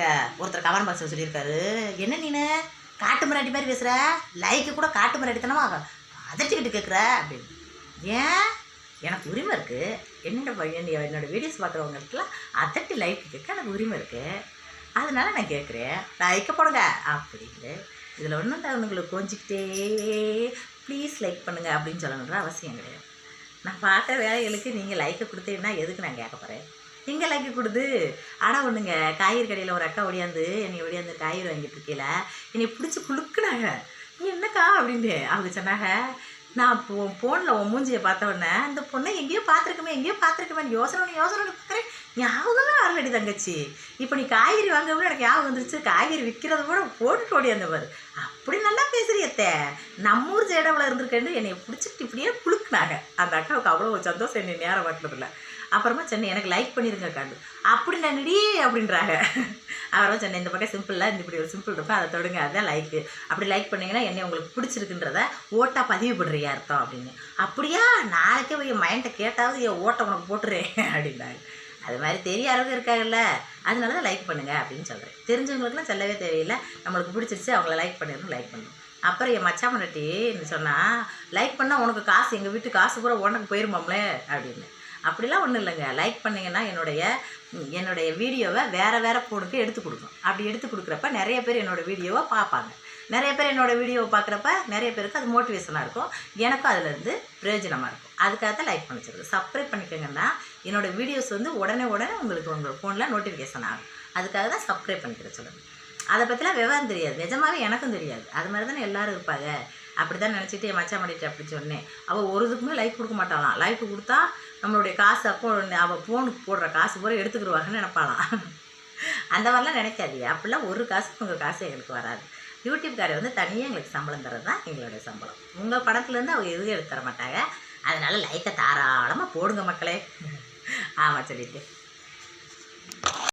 பாருங்க. ஒருத்தர் கமெண்ட் பாக்ஸில் சொல்லியிருக்காரு. என்ன நீனு? காட்டு மிராட்டி மாதிரி பேசுகிற லைக்கு கூட காட்டு மிராட்டித்தனமா அதட்டிக்கிட்டு கேட்குற அப்படின்னு. ஏன்? எனக்கு உரிமை இருக்குது என்னோட பையன் என்னோட வீடியோஸ் பார்க்குறவங்களுக்குலாம் அதட்டி லைக் கேட்க எனக்கு உரிமை இருக்குது அதனால நான் கேட்குறேன் லைக்கை போடுங்க. அப்படின்னு. இதில் ஒன்றும் உங்களுக்கு கொஞ்சிக்கிட்டே ப்ளீஸ் லைக் பண்ணுங்க. அப்படின்னு சொல்லணுன்ற அவசியம் கிடையாது. நான் பார்த்த வேலைகளுக்கு நீங்கள் லைக்கை கொடுத்தீங்கன்னா எதுக்கு நான் கேட்க போகிறேன் எங்கே லைக்கு கொடுது. ஆனால் ஒன்றுங்க காய்கறி கடையில் ஒரு அக்கா ஒடியாந்து என்னை ஒடியாந்து காய்கறி வாங்கிட்டு இருக்கையில என்னை பிடிச்சி குழுக்குனாங்க நீ என்னக்கா? அப்படின்னு அவங்க சொன்னாங்க நான் இப்போ ஃபோனில் உன் மூஞ்சியை பார்த்த உடனே அந்த பொண்ணை எங்கேயோ பார்த்துருக்கமே எங்கேயோ பார்த்துருக்கமே யோசனை யோசனை பார்க்குறேன். ஞாபகமே வரலடி தங்கச்சி. இப்போ நீ காய்கறி வாங்க கூட எனக்கு ஞாபகம் வந்துருச்சு. காய்கறி விற்கிறத கூட போட்டுட்டு ஓடி வந்தவர் அப்படி நல்லா பேசுறியத்தே நம்ம ஊர் ஜேடவில் இருந்திருக்கேன்னு என்னை பிடிச்சிட்டு இப்படியே குளுக்குனாங்க அந்த அக்காவுக்கு அவ்வளோ ஒரு சந்தோஷம் என்னை நேரம் பார்க்கறதில்ல அப்புறமா சென்னை எனக்கு லைக் பண்ணியிருங்க காண்டு அப்படி நடி அப்படின்றாங்க. அவரும் சென்னை இந்த பக்கம் சிம்பிளாக இந்த இப்படி ஒரு சிம்பிள் இருக்கும் அதை தொடுங்க அதுதான் லைக்கு அப்படி லைக் பண்ணீங்கன்னா என்னை உங்களுக்கு பிடிச்சிருக்குன்றத ஓட்டாக பதிவு பண்ணுறியா அர்த்தம் அப்படின்னு. அப்படியா? நாளைக்கே போய் என் மைண்டை கேட்டாவது என் ஓட்டை உனக்கு போட்டுறேன் அப்படின்னாங்க அது மாதிரி தெரியாதவங்க இருக்காங்கல்ல அதனால தான் லைக் பண்ணுங்கள் அப்படின்னு சொல்கிறேன் தெரிஞ்சவங்களுக்குலாம் சொல்லவே தேவையில்லை. நம்மளுக்கு பிடிச்சிருச்சு அவங்கள லைக் பண்ணிடணும் லைக் பண்ணணும். அப்புறம் என் மச்சான் பண்ணட்டி சொன்னால் லைக் பண்ணால் உனக்கு காசு எங்கள் வீட்டு காசு பூரா உனக்கு போயிருமாம்ல? அப்படின்னு. அப்படிலாம் ஒன்றும் இல்லைங்க. லைக் பண்ணிங்கன்னா என்னுடைய என்னுடைய வீடியோவை வேறு வேறு ஃபோனுக்கு எடுத்து கொடுக்கும். அப்படி எடுத்து கொடுக்குறப்ப நிறைய பேர் என்னோடய வீடியோவை பார்ப்பாங்க. நிறைய பேர் என்னோடய வீடியோவை பார்க்குறப்ப நிறைய பேருக்கு அது மோட்டிவேஷனாக இருக்கும். எனக்கும் அதுலேருந்து பிரயோஜனமாக இருக்கும். அதுக்காக தான் லைக் பண்ணி வச்சுருக்கேன். சப்ஸ்கிரைப் பண்ணிக்கோங்கன்னா என்னோடய வீடியோஸ் வந்து உடனே உடனே உங்களுக்கு உங்கள் ஃபோனில் நோட்டிஃபிகேஷன் ஆகும். அதுக்காக தான் சப்ஸ்கிரைப் பண்ணிக்கிற சொல்லுங்கள் அதை பற்றிலாம் விவரம் தெரியாது. நிஜமாகவே எனக்கும் தெரியாது. அது மாதிரி தானே எல்லாரும் இருப்பாங்க. அப்படி தான் நினச்சிட்டு என் மச்சான் பண்ணிட்டு அப்படி சொன்னேன். அவள் ஒரு இதுக்குமே லைக் கொடுக்க மாட்டாளாம் லைக் கொடுத்தா நம்மளுடைய காசு அப்போ அவள் ஃபோனுக்கு போடுற காசு பூரா எடுத்துக்கிடுவாங்கன்னு நினைப்பாளாம் அந்த மாதிரிலாம் நினைக்காதீங்க அப்படிலாம் ஒரு காசுக்கு உங்கள் காசு எங்களுக்கு வராது. யூடியூப்காரை வந்து தனியாக எங்களுக்கு சம்பளம் தர்றது தான் எங்களுடைய சம்பளம். உங்கள் படத்துலேருந்து அவங்க எதுவும் எடுத்து தர மாட்டாங்க. அதனால் லைக்கை தாராளமாக போடுங்க மக்களே. ஆமாம் சொல்லிட்டு.